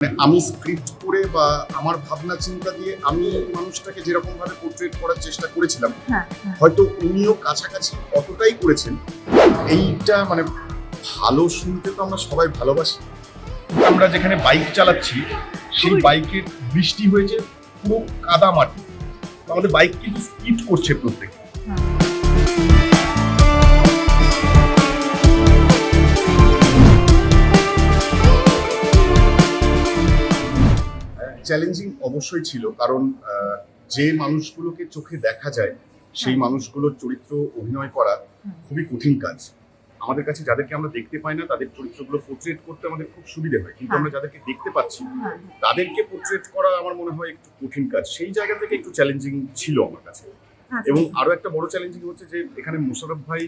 মানে আমি স্ক্রিপ্ট করে বা আমার ভাবনা চিন্তা দিয়ে আমি মানুষটাকে যেরকম ভাবে পোর্ট্রেট করার চেষ্টা করেছিলাম হ্যাঁ হ্যাঁ। হয়তো উনিও কাছাকাছি অতটাই করেছেন। এইটা মানে ভালো শুনতে তো আমরা সবাই ভালোবাসি। আমরা যেখানে বাইক চালাচ্ছি সেই বাইকের বৃষ্টি হয়েছে পুরো কাদা মাটি তো আমাদের বাইক কিন্তু স্পিড করছে প্রত্যেক। চ্যালেঞ্জিং অবশ্যই ছিল কারণ যে মানুষগুলোকে চোখে দেখা যায় সেই হ্যাঁ। মানুষগুলোর চরিত্র অভিনয় করা খুবই কঠিন কাজ। আমাদের কাছে যাদেরকে আমরা দেখতে পাই না তাদের চরিত্রগুলো পোর্ট্রেট করতে আমাদের খুব সুবিধে হয়। কিন্তু হ্যাঁ। আমরা যাদেরকে দেখতে পাচ্ছি হ্যাঁ তাদেরকে পোর্ট্রেট করা আমার মনে হয় একটু কঠিন কাজ। সেই জায়গা থেকে একটু চ্যালেঞ্জিং ছিল আমার কাছে। হ্যাঁ এবং আরও একটা বড় চ্যালেঞ্জিং হচ্ছে যে এখানে মোশারফ ভাই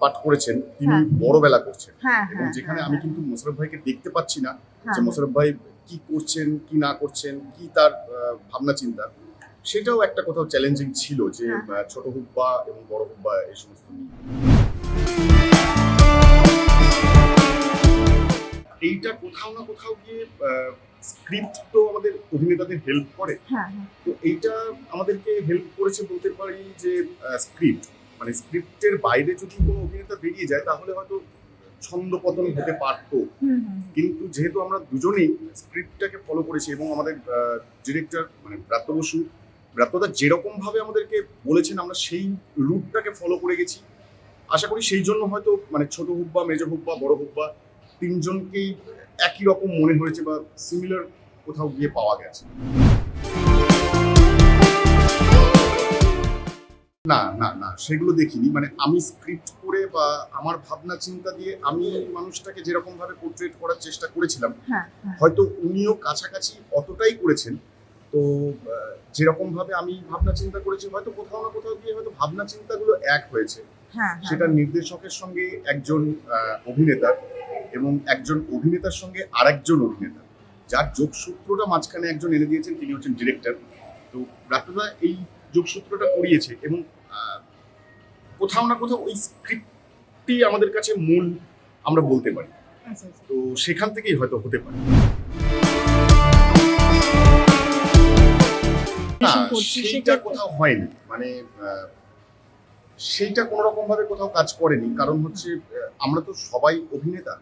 পাঠ করেছেন তিনি হ্যাঁ। বড়বেলা করছেন। হ্যাঁ এবং হ্যাঁ যেখানে আমি কিন্তু মোশারফ ভাইকে দেখতে পাচ্ছি না যে মোশারফ ভাই কি করছেন কি না করছেন কি তার ভাবনা চিন্তা। সেটাও একটা কোথাও চ্যালেঞ্জিং ছিল যে ছোট হুব্বা এবং বড় হুব্বা এই সমস্ত এইটা কোথাও না কোথাও গিয়ে স্ক্রিপ্ট তো আমাদের অভিনেতাদের হেল্প করে। তো এইটা আমাদেরকে হেল্প করেছে বলতে পারি যে স্ক্রিপ্ট মানে স্ক্রিপ্টের বাইরে যদি কোনো অভিনেতা বেরিয়ে যায় তাহলে হয়তো ছন্দপতন হতে পারতো। কিন্তু যেহেতু আমরা দুজনেই স্ক্রিপ্টটাকে ফলো করেছি এবং আমাদের ডিরেক্টর মানে ব্রাত্য বসু ব্রাত্যদা যেরকম ভাবে আমাদেরকে বলেছেন আমরা সেই রুটটাকে ফলো করে গেছি। আশা করি সেই জন্য হয়তো মানে ছোট হুব্বা মেজর হোক বা বড় হোক বা তিনজনকেই একই রকম মনে হয়েছে বা সিমিলার কোথাও গিয়ে পাওয়া গেছে। না না না সেগুলো দেখিনি। মানে আমি স্ক্রিপ্ট করে বা আমার ভাবনা চিন্তা দিয়ে আমি মানুষটাকে যেরকম ভাবে পোর্ট্রেট করার চেষ্টা করেছিলাম হ্যাঁ হ্যাঁ। হয়তো উনিও কাছাকাছি অতটাই করেছেন। তো যেরকম ভাবে আমি ভাবনা চিন্তা করেছি হয়তো কোথাও না কোথাও গিয়ে হয়তো ভাবনা চিন্তাগুলো এক হয়েছে। হ্যাঁ সেটা নির্দেশকের সঙ্গে একজন আহ, অভিনেতা এবং একজন অভিনেতার সঙ্গে আরেকজন অভিনেতা। যার যোগসূত্রটা মাঝখানে একজন এনে দিয়েছেন তিনি হচ্ছেন ডিরেক্টর তো রাত্রদা এই যোগসূত্রটা করিয়েছে এবং কোথাও না কোথাও ওই স্ক্রিপ্টটি আমাদের কাছে মূল আমরা বলতে পারি। আচ্ছা আচ্ছা। তো সেখান থেকেই হয়তো হতে পারে। না সেইটা কোথাও হয়নি। মানে সেইটা কোনো রকম ভাবে কোথাও কাজ করেনি। কারণ হচ্ছে আমরা তো সবাই অভিনেতা।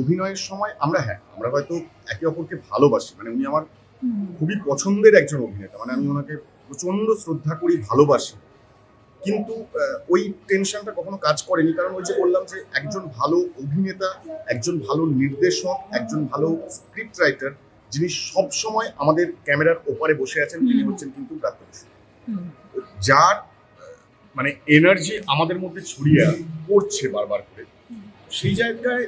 অভিনয়ের সময় আমরা হ্যাঁ আমরা হয়তো একে অপরকে ভালোবাসি। মানে উনি আমার খুবই পছন্দের একজন অভিনেতা। মানে আমি ওনাকে প্রচণ্ড শ্রদ্ধা করি ভালোবাসি। কিন্তু ওই টেনশনটা কখনো কাজ করেনি কারণ ওই যে বললাম যে একজন ভালো অভিনেতা একজন ভালো নির্দেশক একজন ভালো স্ক্রিপ্ট রাইটার যিনি সব সময় আমাদের ক্যামেরার ওপারে বসে আছেন তিনি। হচ্ছেন কিন্তু ব্রাত্য বসু। যার মানে এনার্জি আমাদের মধ্যে ছড়িয়ে পড়ছে বারবার করে সেই জায়গায়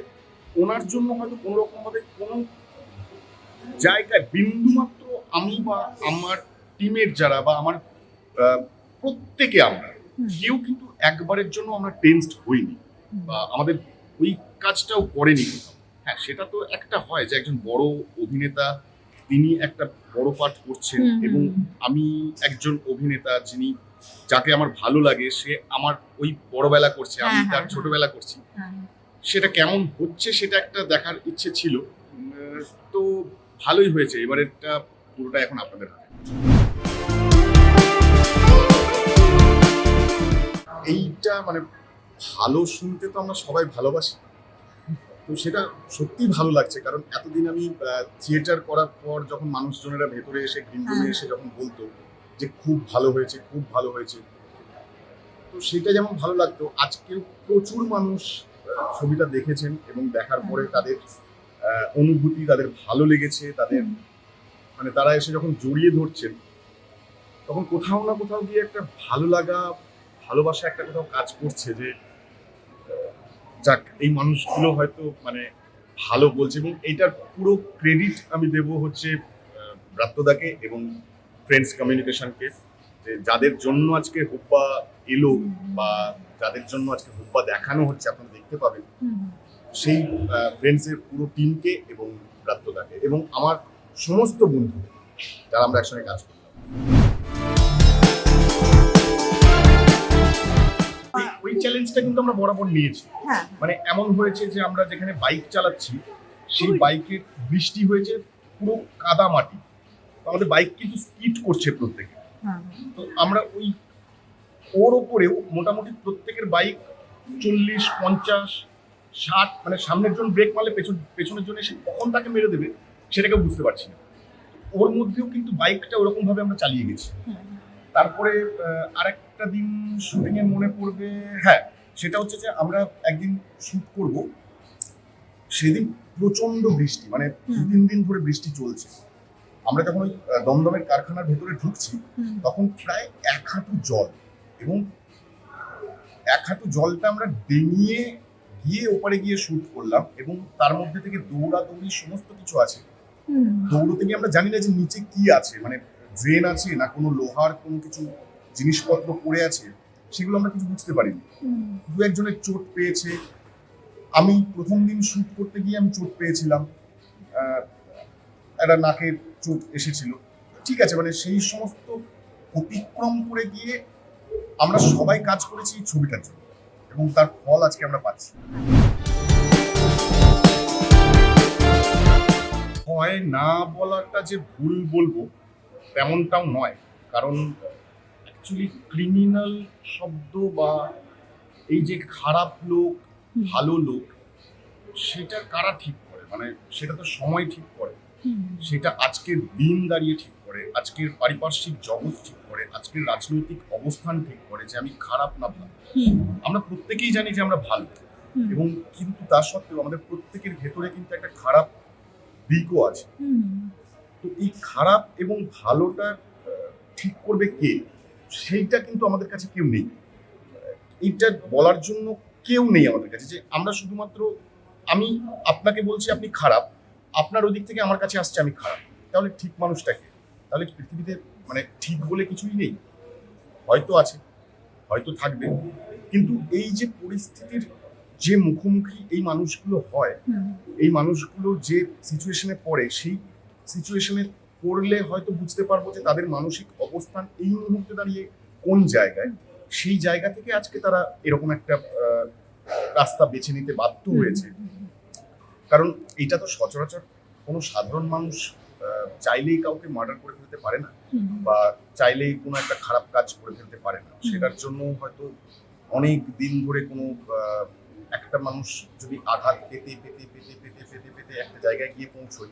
ওনার জন্য হয়তো কোনো রকম ভাবে কোনো জায়গায় বিন্দুমাত্র আমি বা আমার টিমের যারা বা আমার প্রত্যেকে আমরা কেউ কিন্তু একবারের জন্য আমরা টেন্সড হইনি বা আমাদের ওই কাজটাও করেনি। হ্যাঁ সেটা তো একটা হয় যে একজন বড় অভিনেতা তিনি একটা বড় পাঠ করছেন এবং আমি একজন অভিনেতা যিনি যাকে আমার ভালো লাগে সে আমার ওই বড়বেলা করছে আমি হ্যাঁ, তার হ্যাঁ, ছোটবেলা করছি। হ্যাঁ। সেটা কেমন হচ্ছে সেটা একটা দেখার ইচ্ছে ছিল। তো ভালোই হয়েছে এবারেরটা পুরোটা এখন আপনাদের হাতে। এইটা মানে ভালো শুনতে তো আমরা সবাই ভালোবাসি। তো সেটা সত্যি ভালো লাগছে কারণ এতদিন আমি থিয়েটার করার পর যখন মানুষজনেরা ভেতরে এসে গ্রিন রুমে হ্যাঁ। এসে যখন বলতো যে খুব ভালো হয়েছে খুব ভালো হয়েছে তো সেটা যেমন ভালো লাগতো। আজকে প্রচুর মানুষ ছবিটা দেখেছেন এবং দেখার পরে তাদের অনুভূতি তাদের ভালো লেগেছে তাদের মানে তারা এসে যখন জড়িয়ে ধরছেন তখন কোথাও না কোথাও গিয়ে একটা ভালো লাগা ভালোবাসা একটা কোথাও কাজ করছে যে যাক এই মানুষগুলো হয়তো মানে ভালো বলছে এবং এইটার পুরো ক্রেডিট আমি দেব হচ্ছে ব্রাত্যদাকে এবং ফ্রেন্ডস কমিউনিকেশনকে যে যাদের জন্য আজকে হুব্বা এলো বা যাদের জন্য আজকে হুব্বা দেখানো হচ্ছে আপনারা দেখতে পাবেন। সেই ফ্রেন্ডসের পুরো টিমকে এবং ব্রাত্যদাকে এবং আমার সমস্ত বন্ধু যারা আমরা একসঙ্গে কাজ করতাম। চ্যালেঞ্জটা কিন্তু আমরা বরাবর নিয়েছি। হ্যাঁ। মানে এমন হয়েছে যে আমরা যেখানে বাইক চালাচ্ছি সেই বাইকের বৃষ্টি হয়েছে পুরো কাদা মাটি। আমাদের বাইক কিন্তু স্কিড করছে প্রত্যেকে। হ্যাঁ। তো আমরা ওই ওর ওপরেও মোটামুটি প্রত্যেকের বাইক চল্লিশ পঞ্চাশ ষাট মানে সামনের জন ব্রেক মারলে পেছন পেছনের জন্য এসে কখন তাকে মেরে দেবে সেটাকে বুঝতে পারছি না। ওর মধ্যেও কিন্তু বাইকটা ওরকমভাবে আমরা চালিয়ে গেছি। হ্যাঁ। তারপরে আহ, আরেকটা দিন শুটিং এ মনে পড়বে। হ্যাঁ সেটা হচ্ছে যে আমরা একদিন শুট করব। সেদিন প্রচণ্ড বৃষ্টি মানে দু তিন দিন ধরে বৃষ্টি চলছে। আমরা যখন ওই দমদমের কারখানার ভেতরে ঢুকছি তখন প্রায় এক হাঁটু জল এবং এক হাঁটু জলটা আমরা ডেঙিয়ে গিয়ে ওপারে গিয়ে শুট করলাম এবং তার মধ্যে থেকে দৌড়াদৌড়ি সমস্ত কিছু আছে। দৌড়তে গিয়ে আমরা জানি না যে নিচে কি আছে মানে ড্রেন আছে না কোনো লোহার কোনো কিছু জিনিসপত্র পড়ে আছে সেগুলো আমরা কিছু বুঝতে পারিনি। দু একজনের চোট পেয়েছে। আমি প্রথম দিন শুট করতে গিয়ে আমি চোট পেয়েছিলাম। একটা নাকের চোট এসেছিল। ঠিক আছে মানে সেই সমস্ত অতিক্রম করে গিয়ে আমরা সবাই কাজ করেছি ছবিটার জন্য এবং তার ফল আজকে আমরা পাচ্ছি। হয় না বলাটা যে ভুল বলব তেমনটাও নয়। কারণ অ্যাকচুয়ালি ক্রিমিনাল শব্দ বা এই যে খারাপ লোক ভালো লোক সেটা কারা ঠিক করে? মানে সেটা তো সময় ঠিক করে। সেটা আজকের দিন দাঁড়িয়ে ঠিক করে আজকের পারিপার্শ্বিক জগৎ ঠিক করে আজকের রাজনৈতিক অবস্থান ঠিক করে যে আমি খারাপ না ভালো। আমরা প্রত্যেকেই জানি যে আমরা ভালো। এবং কিন্তু তা সত্ত্বেও আমাদের প্রত্যেকের ভেতরে কিন্তু একটা খারাপ দিকও আছে। তো এই খারাপ এবং ভালোটা ঠিক করবে কে? সেইটা কিন্তু আমাদের কাছে কেউ নেই। এইটা বলার জন্য কেউ নেই আমাদের কাছে যে আমরা শুধুমাত্র আমি আপনাকে বলছি আপনি খারাপ আপনার ওদিক থেকে আমার কাছে আসছে আমি খারাপ। তাহলে ঠিক মানুষটাকে তাহলে পৃথিবীতে মানে ঠিক বলে কিছুই নেই? হয়তো আছে হয়তো থাকবে। কিন্তু এই যে পরিস্থিতির যে মুখোমুখি এই মানুষগুলো হয় এই মানুষগুলো যে সিচুয়েশনে পড়ে সেই সিচুয়েশনে পড়লে হয়তো বুঝতে পারব যে তাদের মানসিক অবস্থান এই মুহূর্তে দাঁড়িয়ে কোন জায়গায়? সেই জায়গা থেকে আজকে তারা এরকম একটা রাস্তা বেছে নিতে বাধ্য হয়েছে। কারণ এটা তো সচরাচর কোনো সাধারণ মানুষ চাইলেই কাউকে মার্ডার করে ফেলতে পারে না বা চাইলেই কোনো একটা খারাপ কাজ করে ফেলতে পারে না। সেটার জন্য হয়তো অনেক দিন ধরে কোনো একটা মানুষ যদি আঘাত পেতে পেতে পেতে পেতে পেতে পেতে একটা জায়গায় গিয়ে পৌঁছয়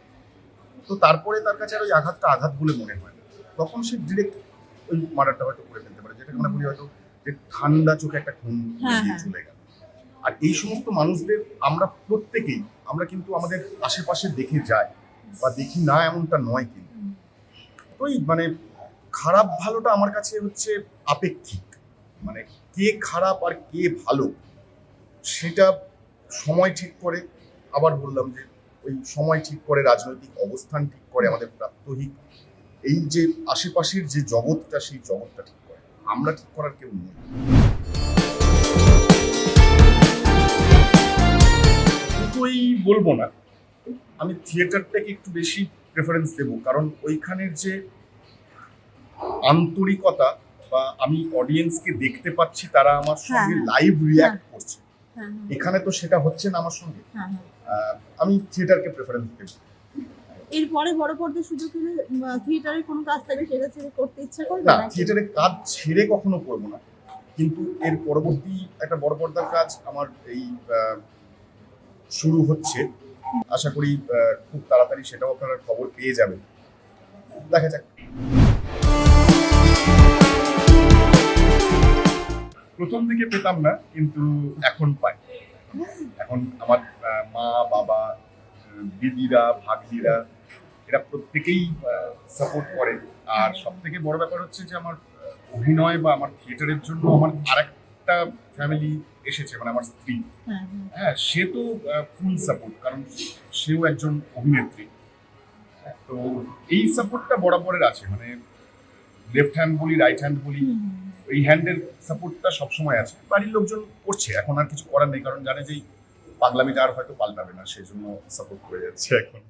তো তারপরে তার কাছে আর ওই আঘাতটা আঘাত বলে মনে হয় তখন সে ডিরেক্ট ওই মার্ডারটা হয়তো করে ফেলতে পারে। যেটা আমরা বলি হয়তো যে ঠান্ডা চোখে একটা খুন হ্যাঁ, দিয়ে হ্যাঁ। চলে গেল। আর এই সমস্ত মানুষদের আমরা প্রত্যেকেই আমরা কিন্তু আমাদের আশেপাশে দেখে যাই বা দেখি না এমনটা নয় কিন্তু। ওই মানে খারাপ ভালোটা আমার কাছে হচ্ছে আপেক্ষিক। মানে কে খারাপ আর কে ভালো সেটা সময় ঠিক করে আবার বললাম যে ওই সময় ঠিক করে রাজনৈতিক অবস্থান ঠিক করে আমাদের প্রাত্যহিক এই যে আশেপাশের যে জগৎটা সেই জগৎটা ঠিক করে। আমরা ঠিক করার কেউ নেই। দুটোই বলব না আমি থিয়েটারটাকে একটু বেশি প্রেফারেন্স দেবো। কারণ ওইখানের যে আন্তরিকতা বা আমি অডিয়েন্সকে দেখতে পাচ্ছি তারা আমার সঙ্গে হ্যাঁ, লাইভ রিয়াক্ট করছে। হ্যাঁ, এখানে তো সেটা হচ্ছে না আমার সঙ্গে। হ্যাঁ, হ্যাঁ। আমি থিয়েটারকে প্রেফারেন্স দেবো। এরপরে বড় পর্দার সুযোগ পেলে থিয়েটারে কোনো কাজ থাকলে সেটা ছেড়ে করতে ইচ্ছা করবে না থিয়েটারে কাজ ছেড়ে কখনো করব না। কিন্তু এর পরবর্তী একটা বড় পর্দার কাজ আমার এই শুরু হচ্ছে। আশা করি খুব তাড়াতাড়ি সেটাও আপনারা খবর পেয়ে যাবেন। দেখা যাক। প্রথম দিকে পেতাম না কিন্তু এখন পাই। এখন আমার মা বাবা দিদিরা ভাগ্নিরা এরা প্রত্যেকেই সাপোর্ট করে। আর সব থেকে বড় ব্যাপার হচ্ছে যে আমার অভিনয় বা আমার থিয়েটারের জন্য আমার আরেকটা ফ্যামিলি এসেছে মানে আমার স্ত্রী। হ্যাঁ, হ্যাঁ। হ্যাঁ সে তো ফুল সাপোর্ট কারণ সেও একজন অভিনেত্রী। তো এই সাপোর্টটা বরাবরের আছে মানে লেফট হ্যান্ড বলি রাইট হ্যান্ড বলি। এই হ্যান্ডের সাপোর্টটা সবসময় আছে। বাড়ির লোকজন করছে, এখন আর কিছু করার নেই, কারণ জানে যে পাগলামিটা আর হয়তো পাল্টাবে না সেই জন্য সাপোর্ট করে যাচ্ছে এখন।